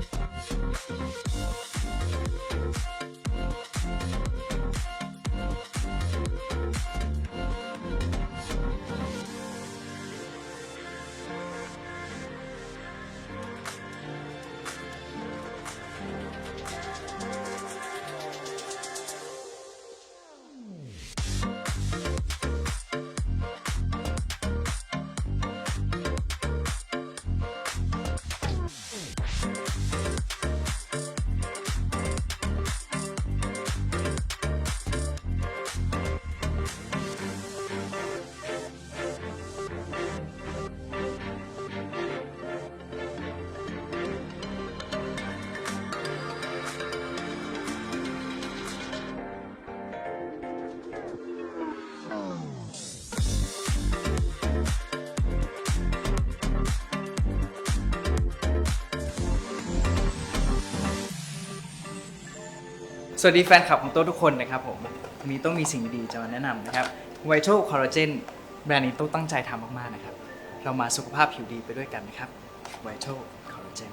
Thank you. สวัสดีแฟนคลับของโต้ทุกคนนะครับผมวันนี้ต้องมีสิ่งดีๆจะมาแนะนำนะครับ Vital Collagen แบรนด์นี้โต้ตั้งใจทำมากๆนะครับ เรามาสุขภาพผิวดีไปด้วยกันนะครับ Vital Collagen